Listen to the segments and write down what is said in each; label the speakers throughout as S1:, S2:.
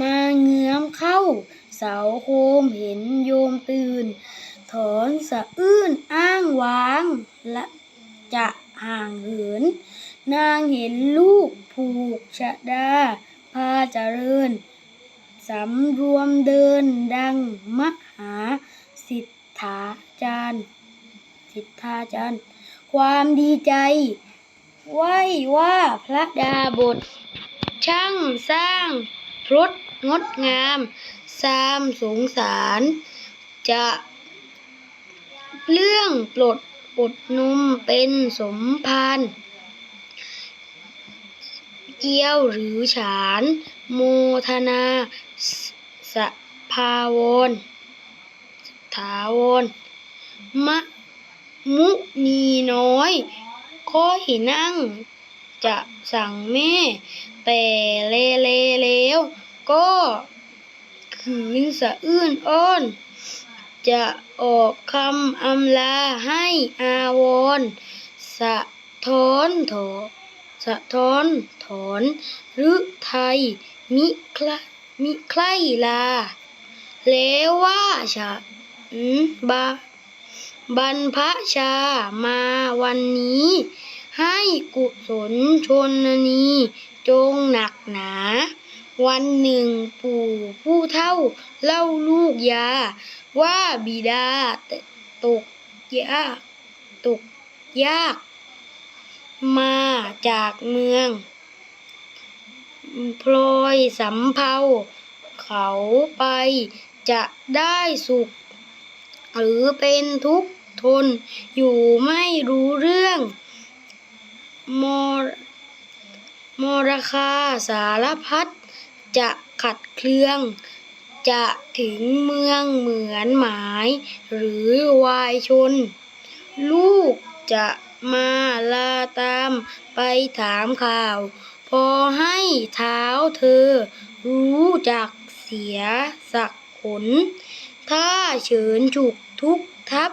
S1: มาเงื้อมเข้า เสาโคมเห็นโยมตื่น ถอนสะอื้นอ้างว้าง และจะห่างเหิน นางเห็นลูกผูกชะดา พาเจริญ สำรวมเดินดังมหาสิทธาจารย์สิทธาจารย์ ความดีใจไหวว่าพระดาบท ช่างสร้าง พรตงดงามสามสงสาร จะเรื่องปลดอดนมเป็นสมภารเกี่ยวหรือฉาน โมทนาสสภาวรถาวรมะมุนีน้อย ค่อยนั่ง จะสั่งแม่ แต่เลเลแล้วก็ขืนสะอื้นอ้อน จะออกคำอำลาให้อาวรสะท้อนถอสะท้อนถอนหรือไทย มิคลมิใครลา แล้วว่าฉะอืมบาบรรพชามาวันนี้ ให้กุศลชนนีจงหนักหนา วันหนึ่งปู่ผู้เท่าเล่าลูกยา ว่าบิดาตกยากตกยาก มาจากเมือง พลอยสำเภาเขาไปจะได้สุข หรือเป็นทุกข์ทนอยู่ไม่รู้เรื่อง มรมรคาสารพัดจะขัดเครื่อง จะถึงเมืองเหมือนหมาย หรือวายชน ลูกจะมาลาตามไปถามข่าว พอให้เท้าเธอ รู้จักเสียสักขนถ้าเฉินฉุกทุกทัพ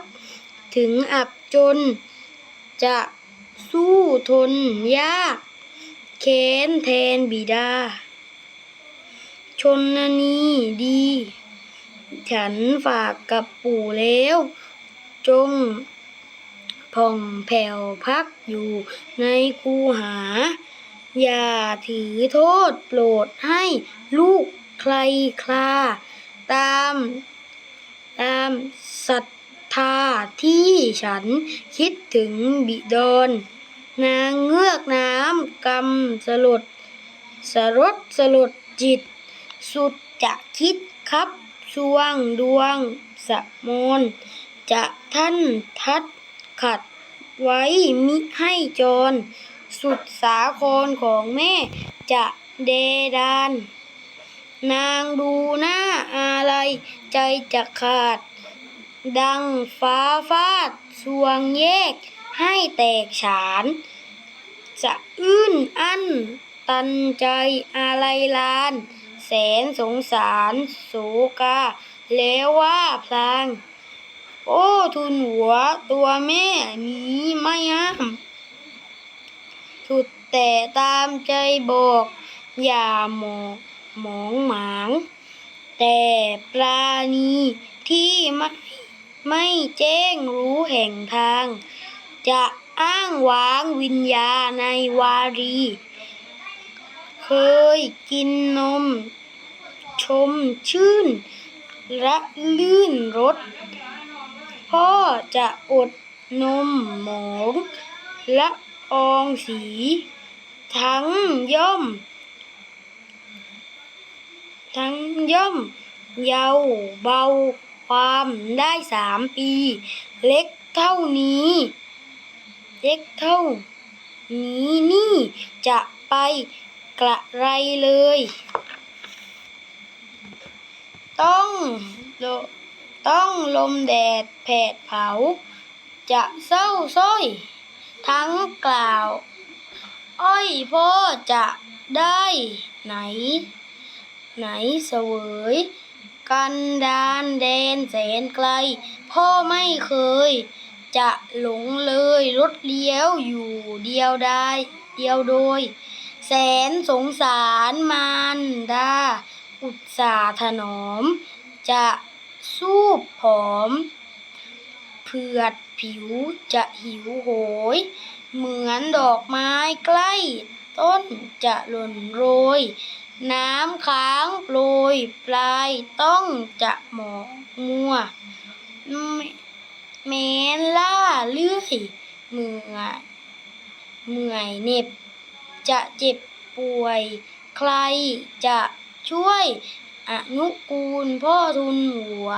S1: ถึงอับจน จะ สู้ทนยากแค้นแทนบิดา ชนนีดี ฉันฝากกับปู่แล้ว จงผ่องแผ่วพักอยู่ในคูหา อย่าถือโทษโปรดให้ลูกใครคลา ตาม ตามศรั ทาที่ฉันคิดถึงบิดรนางเงือกน้ำกำสลดสรดสลดจิต สุดจะคิดครับสวงดวงสะมนจะท่านทัดขัดไว้มิให้จร สุดสาครของแม่จะเดดาน นางดูหน้าอะไรใจจะขาด ดังฟ้าฟาดสวงแยก ให้แตกฉาน จะอื้นอั้น ตันใจอะไรลาน แสนสงสารโศกา แล้วว่าพลาง โอ้ทุนหัวตัวแม่มีไม่ห้ามสุดแต่ตามใจบอก อย่าหมองหมองหมาง แต่ปราณีที่ไม่ ไม่แจ้งรู้แห่งทาง จะอ้างว้างวิญญาในวารี เคยกินนม ชมชื่น และลื่นรสพ่อจะอดนมหมองและอองสี ทั้งย่อม ทั้งย่อม เยาวเบา ความได้สามปี เล็กเท่านี้ เล็กเท่า นี้นี่จะไปกระไรเลย ต้องโลต้องลมแดดแผดเผา จะเศร้าส้อย ทั้งกล่าว อ้อยพ่อจะได้ไหน ไหนเสวย กันดานแดนแสนไกล พ่อไม่เคย จะหลงเลยรถเลี้ยวอยู่เดียวได้เดียวโดย แสนสงสารมารดา อุตสาถนอม จะสู้ผอม เผือดผิวจะหิวโหย เหมือนดอกไม้ใกล้ ต้นจะหล่นโรย น้ำค้างโปรยปลายต้องจะหมองมัวแม้นล่าเลื่อยเมื่อเมื่อยเน็บ จะเจ็บป่วย ใครจะช่วยอนุกูลพ่อทุนหัว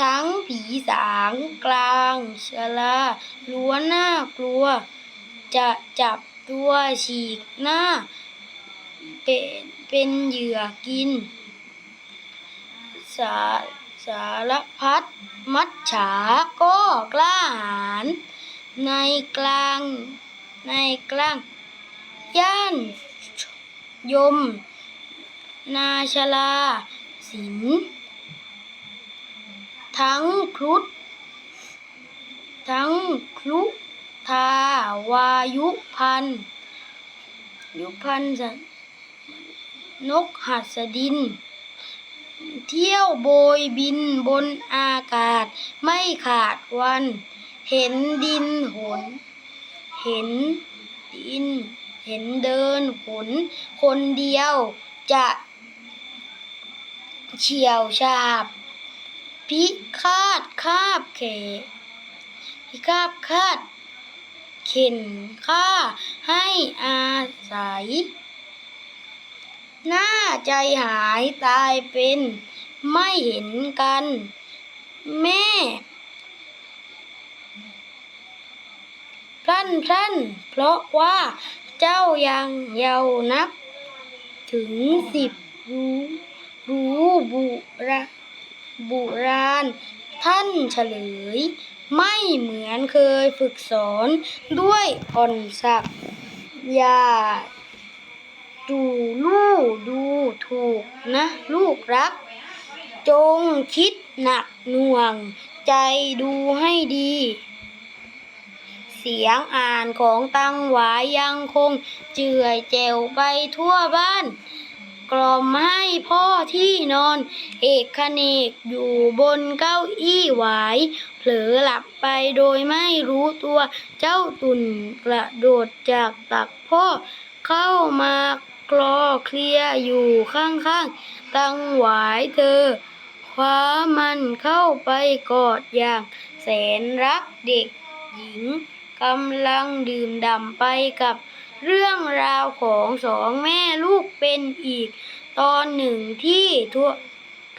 S1: ทั้งผีสางกลางชราล้วนหน่ากลัว จะจับตัวฉีกหน้า เป็น เป็นเหยื่อกิน สาสารพัดมัจฉาก็กล้าหาญในกลางในกลาง ย่านยม นาชลาสินทั้งครุฑทั้งครุธาวายุพันยุพันจะ นกหัสดิน เที่ยวโบยบินบนอากาศ ไม่ขาดวัน เห็นดินหน เห็นดิน เห็นเดินหน คนเดียวจะเฉียวฉาบ พิฆาตคาบเขพิฆาตคาด เข็นฆ่าให้อาศัย หน้าใจหายตายเป็น ไม่เห็นกัน แม่พรั่นพรั่นเพราะว่าเจ้ายังเยาวนับ ถึงสิบรู้รู้บุระบุราณ ท่านเฉลย ไม่เหมือนเคยฝึกสอนด้วยอ่อนสักยา ดูลู่ดูถูกนะลูกรัก จงคิดหนักหน่วง ใจดูให้ดี เสียงอ่านของตังหวายยังคงเจือยแจวไปทั่วบ้าน กล่อมให้พ่อที่นอน เอกคเนกอยู่บนเก้าอี้หวาย เผลอหลับไปโดยไม่รู้ตัวเจ้าตุ่นกระโดดจากตักพ่อเข้ามา คลอเคลียอยู่ข้างๆ ตังหวายเธอ คว้ามันเข้าไปกอดอย่างแสนรักเด็กหญิงกำลังดื่มด่ำไปกับเรื่องราวของสองแม่ลูกเป็นอีก ตอนหนึ่งที่ทั่ว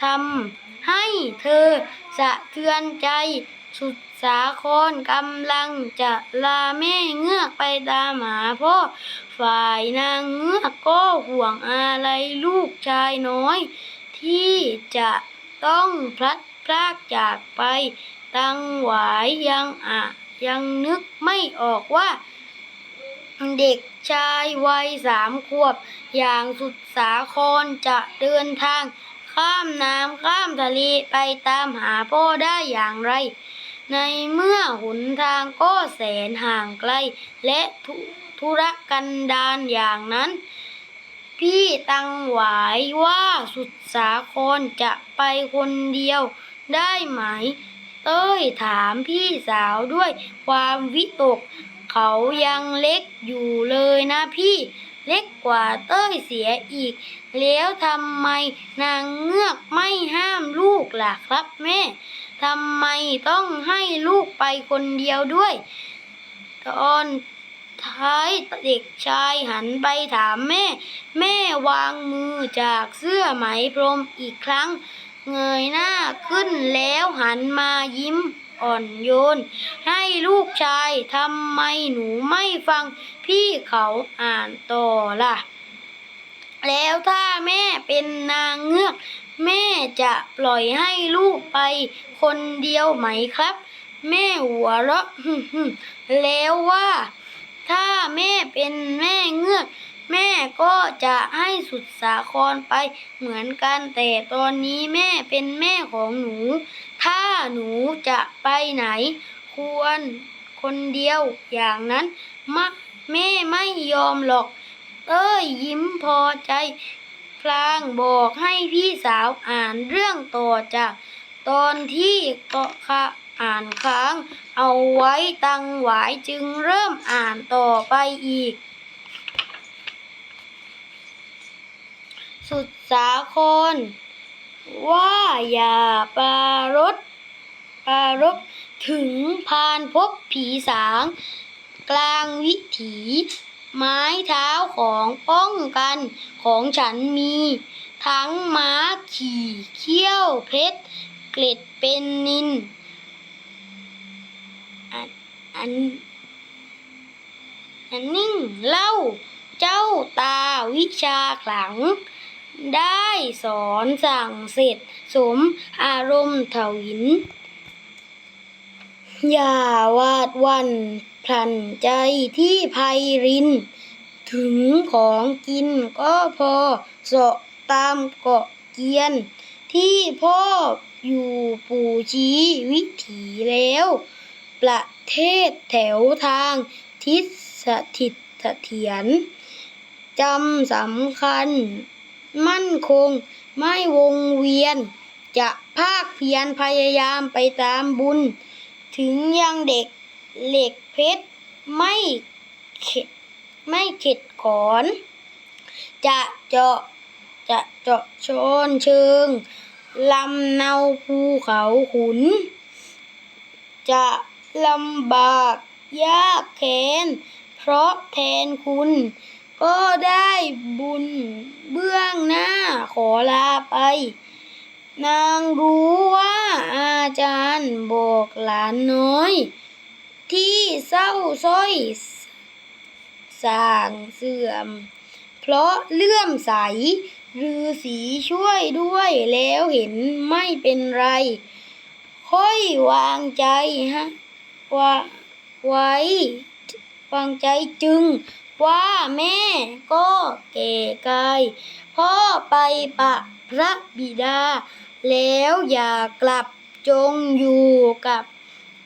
S1: ทำให้เธอสะเทือนใจสุดสาครกำลังจะลาแม่เงือกไปตามหาพ่อ ฝ่ายนางเงือกก็ห่วงอะไรลูกชายน้อย ที่จะต้องพลัดพรากจากไปตังหวายยังอะยังนึกไม่ออกว่า เด็กชายวัยสามขวบ อย่างสุดสาครจะเดินทาง ข้ามน้ำข้ามทะเลไปตามหาพ่อได้อย่างไร ในเมื่อหนทางก็แสนห่างไกลและทุ ธุรกันดารอย่างนั้น พี่ตังหวายว่าสุดสาครจะไปคนเดียวได้ไหม เต้ยถามพี่สาวด้วยความวิตก เขายังเล็กอยู่เลยนะพี่เล็กกว่าเต้ยเสียอีก แล้วทำไมนางเงือกไม่ห้ามลูกล่ะครับแม่ทำไมต้องให้ลูกไปคนเดียวด้วย ตอน ท้ายเด็กชายหันไปถามแม่ แม่วางมือจากเสื้อไหมพรมอีกครั้ง เงยหน้าขึ้นแล้วหันมายิ้มอ่อนโยน ให้ลูกชายทำไมหนูไม่ฟังพี่เขาอ่านต่อล่ะ แล้วถ้าแม่เป็นนางเงือก แม่จะปล่อยให้ลูกไปคนเดียวไหมครับ แม่หัวเราะแล้วว่า ถ้าแม่เป็นแม่เงือก แม่ก็จะให้สุดสาครไปเหมือนกันแต่ตอนนี้แม่เป็นแม่ของหนู ถ้าหนูจะไปไหน ควรคนเดียวอย่างนั้นมะแม่ไม่ยอมหรอก เอ้ยยิ้มพอใจ พลางบอกให้พี่สาวอ่านเรื่องต่อจากตอนที่ก็ค่ะ อ่านค้าง เอาไว้ตังหวายจึงเริ่มอ่านต่อไปอีก สุดสาครว่าอย่าปรารดปรารบถึงพานพบผีสาง กลางวิถี ไม้เท้าของป้องกันของฉันมี ทั้งม้าขี่เขี้ยวเพชร เกล็ดเป็นนิน อัน อันนิ่งเล่าเจ้าตาวิชาขลัง ได้สอนสั่งเสร็จสมอารมณ์ถวิน อย่าวาดวันพลันใจที่ไพริน ถึงของกินก็พอเสาะตามเกาะเกียน ที่พ่ออยู่ปู่ชี้วิถีแล้ว ประเทศแถวทางทิศสถิตเสถียรจำสำคัญ มั่นคง ไม่วงเวียน จะภาคเพียรพยายามไปตามบุญ ถึงยังเด็กเหล็กเพชร ไม่เข็ดไม่เข็ดขอน จะเจาะจะเจาะชนเชิงลำเนาภูเขาขุน จะ ลำบากยากแค้น เพราะแทนคุณ ก็ได้บุญเบื้องหน้าขอลาไป นางรู้ว่าอาจารย์บอกหลานน้อย ที่เศร้าส้อยสางเสื่อม เพราะเลื่อมใสฤาษีช่วยด้วยแล้วเห็นไม่เป็นไร ค่อยวางใจฮะ ว่าไว้วางใจจึง ว่าแม่ก็แก่กายพ่อไปปะพระบิดา แล้วอย่ากลับจงอยู่กับ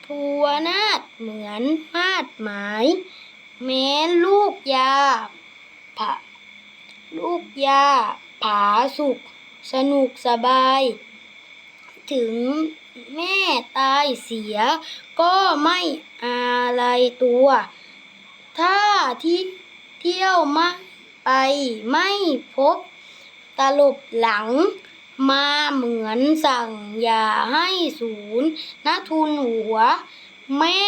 S1: ภูวนาถเหมือนมาดหมาย แม้ลูกยาผะลูกยาผาสุข สนุกสบาย ถึง แม่ตายเสีย ก็ไม่อะไรตัว ถ้าที่เที่ยวมาไปไม่พบ ตลบหลังมาเหมือนสั่งอย่าให้ศูนย์นะทุนหัว แม่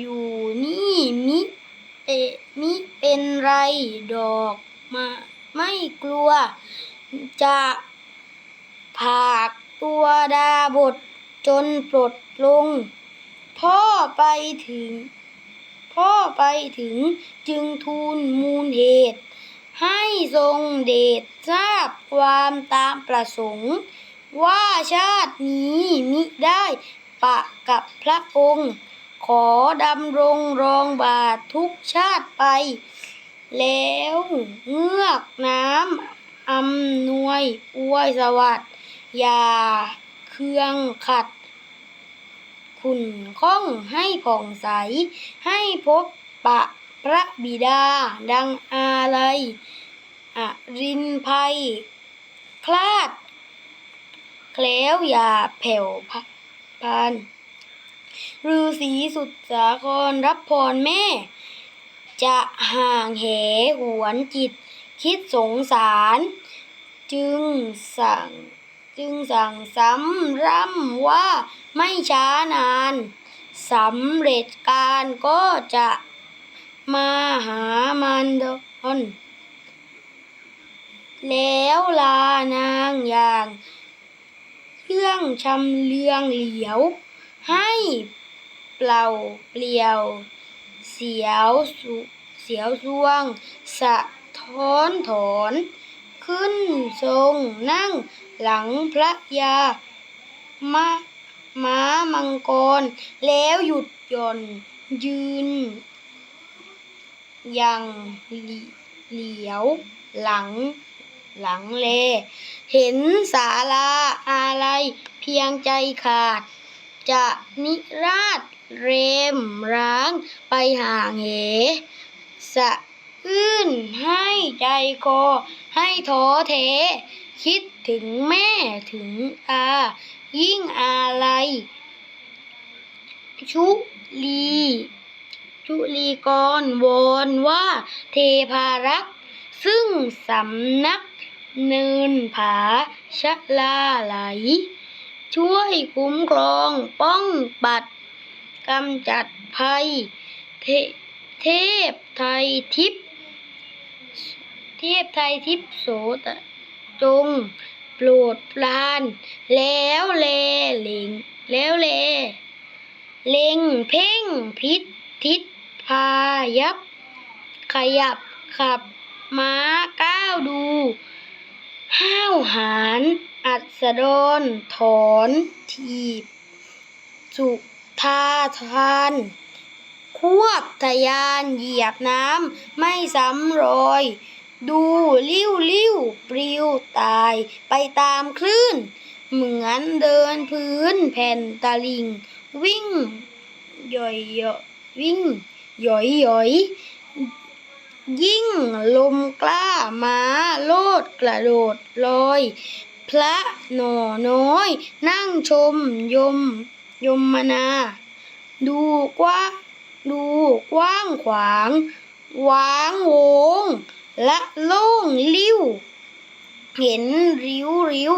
S1: อยู่นี่มิเอมิเป็นไรดอกมาไม่กลัว จะผากตัวดาบท จนปลดลง พ่อไปถึง พ่อไปถึงจึงทูลมูลเหตุ ให้ทรงเดชทราบความตามประสงค์ ว่าชาตินี้มิได้ปะกับพระองค์ ขอดำรงรองบาททุกชาติไป แล้วเงือกน้ำอำนวยอวยสวัสดิ์อย่า เครื่องขัด ขุนข้องให้ผ่องใส ให้พบปะพระบิดา ดังอาลัยอรินภัย คลาด แคล้วอย่าแผ่วพานฤาษีสุดสาครรับพรแม่ จะห่างเหหวนจิต คิดสงสาร จึงสั่ง จึงสั่งสำร่ำว่าไม่ช้านานสำเร็จการก็จะมาหามันดอนแล้วลานางอย่างเครื่องชำเลืองเหลียว ให้เปล่าเปลี่ยว เสียวสุเสียวสวง สะท้อนถอน ขึ้นทรงนั่ง หลังพระยามาม้ามังกร แล้วหยุดหย่อนยืนย่างเหลียวหลังหลังเล เห็นศาลาอะไรเพียงใจขาด จะนิราชเรมร้างไปห่างเหสะอื้นให้ใจคอให้ท้อแท้ คิดถึงแม่ถึงอายิ่งอะไร ชุลีชุลีกรวอนว่าเทพารักษ์ซึ่งสำนักเนินผาชะลาไหล ช่วยคุ้มครองป้องปัดกำจัดภัย เทเทพไทยทิพเทพไทยทิพโสต จงโปรดปราน แล้วแลเล็งแล้วแลเล็งเพ่งพิษทิศพายับ ขยับขับม้าก้าวดูห้าวหาญอัศดรถอนทีบ สุธาทาน ควบทะยานเหยียบน้ำไม่ซ้ำรอย ดูลิ้วลิ้วปลิวตายไปตามคลื่น เหมือนเดินพื้นแผ่นตะลิง วิ่งย่อยๆวิ่งย่อยย่อยยิ่งลมกล้าม้าโลดกระโดดลอย พระหน่อน้อย นั่งชมยม ยมนา ดูกว้างดูกว้างขวาง วางโวง และโล่งลิ้ว เห็นริ้วริ้ว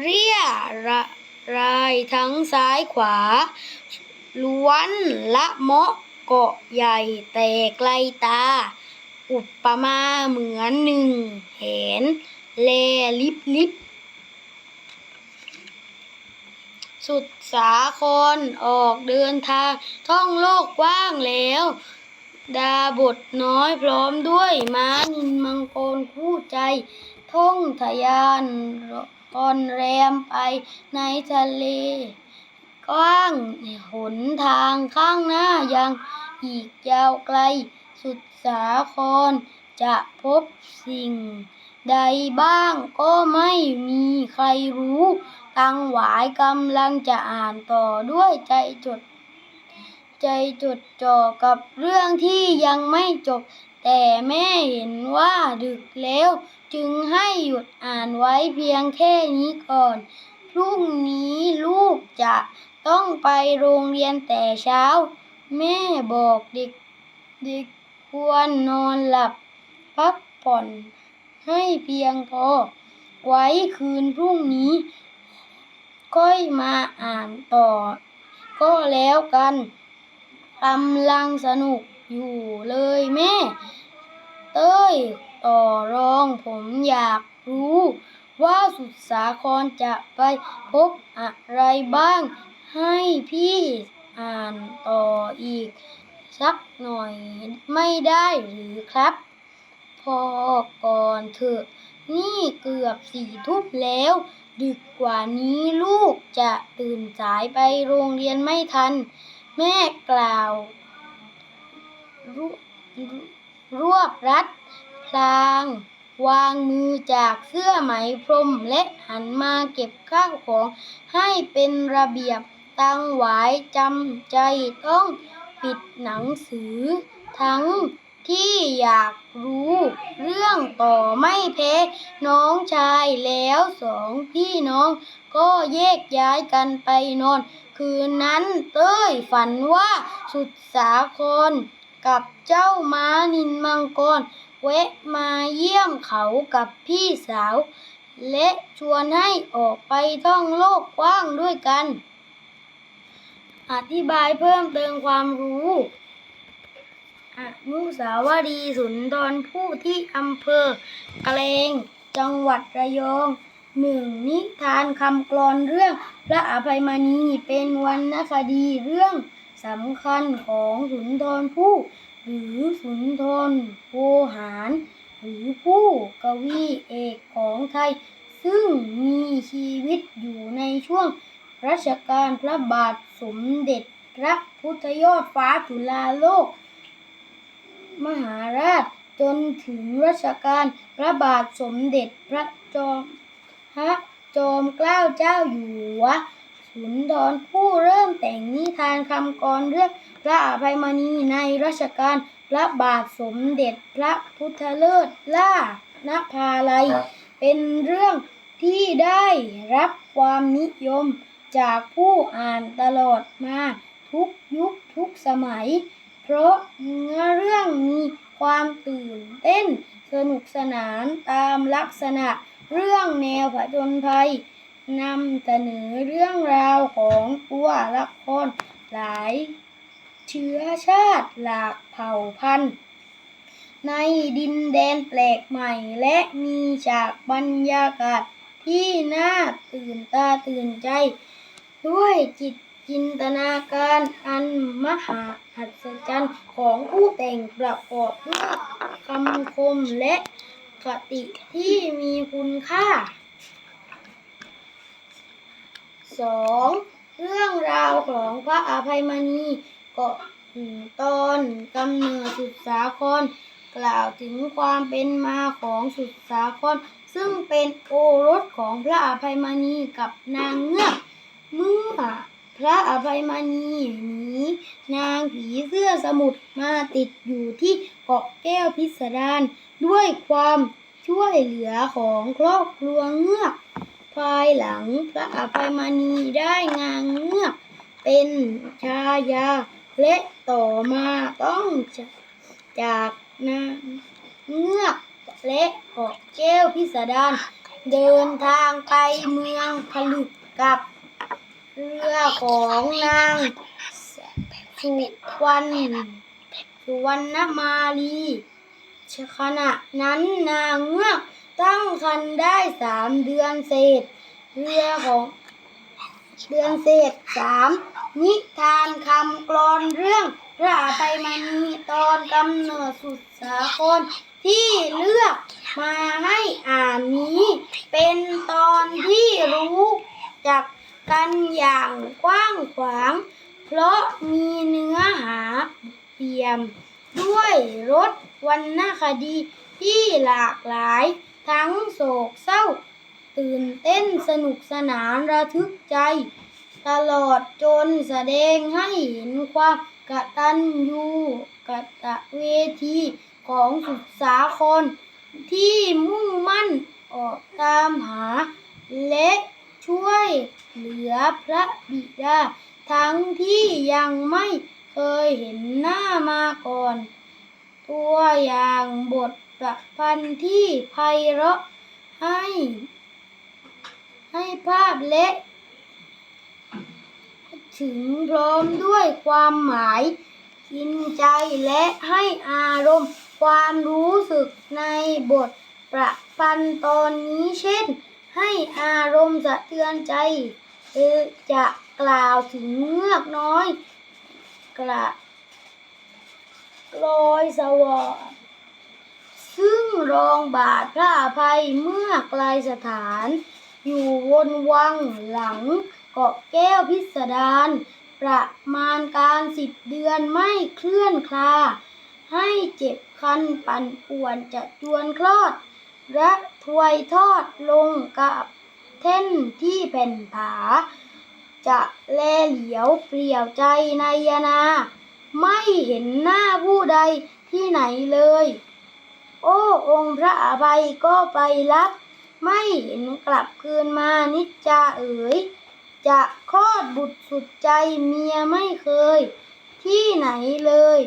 S1: เรียระรายทั้งซ้ายขวา ล้วนละเมาะเกาะใหญ่แต่ไกลตา อุปมาเหมือนหนึ่งแหนแลลิบลิบสุดสาครออกเดินทางท่องโลกกว้างแล้ว ดาบทน้อยพร้อมด้วยม้านินมังกรคู่ใจ ท่องทะยานรอนแรมไปในทะเลกว้างหนทางข้างหน้ายังอีกยาวไกล สุดสาคร จะพบสิ่ง ใดบ้างก็ไม่มีใครรู้ ตังหวายกำลังจะอ่านต่อด้วยใจจด ใจจดจ่อกับเรื่องที่ยังไม่จบ แต่แม่เห็นว่าดึกแล้ว จึงให้หยุดอ่านไว้เพียงแค่นี้ก่อน พรุ่งนี้ลูกจะต้องไปโรงเรียนแต่เช้า แม่บอกเด็กเด็กควรนอนหลับ พักผ่อนให้เพียงพอ ไว้คืนพรุ่งนี้ ค่อยมาอ่านต่อ ก็แล้วกัน กำลังสนุกอยู่เลยแม่ เต้ยต่อรองผมอยากรู้ว่าสุดสาครจะไปพบอะไรบ้าง ให้พี่อ่านต่ออีก สักหน่อยไม่ได้หรือครับ พอก่อนเถอะ นี่เกือบสี่ทุ่มแล้ว ดึกกว่านี้ลูกจะตื่นสายไปโรงเรียนไม่ทัน แม่กล่าวรวรวบรัดพลาง วางมือจากเสื้อไหมพรมและหันมาเก็บข้าวของให้เป็นระเบียบตังหวายจำใจต้องปิดหนังสือ ทั้งที่อยากรู้เรื่องต่อไม่แพ้น้องชายแล้วสองพี่น้องก็แยกย้ายกันไปนอน คืนนั้นเต้ยฝันว่าสุดสาครกับเจ้าม้านินมังกรแวะมาเยี่ยมเขากับพี่สาว และชวนให้ออกไปท่องโลกกว้างด้วยกัน อธิบายเพิ่มเติมความรู้อนุสาวรีย์สุนทรภู่ที่อำเภอแกลงจังหวัดระยอง หนึ่งนิทานคำกลอนเรื่องพระอภัยมณีเป็นวรรณคดีเรื่องสำคัญของสุนทรภู่หรือสุนทรโวหารหรือผู้กวีเอกของไทย ซึ่งมีชีวิตอยู่ในช่วงรัชกาลพระบาทสมเด็จพระพุทธยอดฟ้าจุฬาโลก มหาราชจนถึงรัชกาลพระบาทสมเด็จพระจอม พระจอมเกล้าเจ้าอยู่หัวสุนทรผู้เริ่มแต่งนิทานคำกรเรื่องพระอภัยมณีในรัชกาลระบาทสมเด็จพระพุทธเลิศล่านภาลัย เป็นเรื่องที่ได้รับความนิยมจากผู้อ่านตลอดมาทุกยุคทุกสมัย เพราะเนื้อเรื่องมีความตื่นเต้นสนุกสนานตามลักษณะ เรื่องแนวผจญภัยนำเสนอเรื่องราวของตัวละครหลาย เชื้อชาติหลากเผ่าพันธุ์ ในดินแดนแปลกใหม่และมีฉากบรรยากาศที่น่าตื่นตาตื่นใจ ด้วยจิตจินตนาการอันมหาหัศจรรย์ของผู้แต่งประกอบด้วยคำคมและ คติที่มีคุณค่าสองเรื่องราวของพระอภัยมณีก็ตอนกำเนิดสุดสาคร กล่าวถึงความเป็นมาของสุดสาคร ซึ่งเป็นโอรสของพระอภัยมณีกับนางเงือกเมื่อพระอภัยมณีหนีนางผีเสื้อสมุทรมาติดอยู่ที่เกาะแก้วพิสดาร ด้วยความช่วยเหลือของครอบครัวเงือก ภายหลังพระอภัยมณีได้งางเงือก เป็นชายา และต่อมาต้องจากนางเงือกและเกาะแก้วพิสดารเดินทางไปเมืองผลึกกับเรือของนางสุวรรณสุวรรณมาลี ขณะนั้นนางเงือกตั้งครรภ์ได้สามเดือนเศษ เรือของเดือนเศษสามนิทานคำกลอนเรื่องพระอภัยมณีตอนกำเนิดสุดสาครที่เลือกมาให้อ่านนี้ เป็นตอนที่รู้จักกันอย่างกว้างขวาง เพราะมีเนื้อหาเปี่ยม ด้วยรสวรรณคดีที่หลากหลาย ทั้งโศกเศร้า ตื่นเต้นสนุกสนานระทึกใจ ตลอดจนแสดงให้เห็นความกตัญญูกตเวทีของสุดสาครที่มุ่งมั่นออกตามหา และช่วยเหลือพระบิดาทั้งที่ยังไม่ เคยเห็นหน้ามาก่อน ตัวอย่างบทประพันธ์ที่ไพเราะให้ ให้ภาพและถึงพร้อมด้วยความหมาย กินใจและให้อารมณ์ ความรู้สึกในบทประพันธ์ตอนนี้เช่น ให้อารมณ์สะเทือนใจจะกล่าวถึงเงือกน้อย กระลอยสวรซึ่งรองบาทพระอภัยเมื่อไกลสถาน อยู่วนวังหลังเกาะแก้วพิสดารประมาณการสิบเดือนไม่เคลื่อนคลา ให้เจ็บคันปั่นป่วนจะจวนคลอด และถวยทอดลงกับเท่นที่แผ่นผา จะแลเหลียวเปลี่ยวใจในยนา ไม่เห็นหน้าผู้ใดที่ไหนเลย โอ้องค์พระอภัยก็ไปรับ ไม่เห็นกลับคืนมานิจจาเอ๋ย จะคลอดบุตรสุดใจเมียไม่เคย ที่ไหนเลย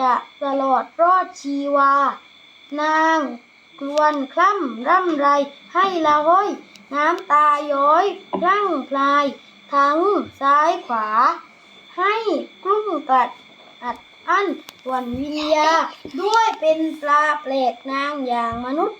S1: จะตลอดรอดชีวา นางกลวนคล่ำร่ำไรให้ละห้อย น้ำตาย้อย พลั่งพลาย ทั้งซ้ายขวา ให้กลุ้มกัดอัดอั้นส่วนวิญญาด้วยเป็นปลาเปลกนางอย่างมนุษย์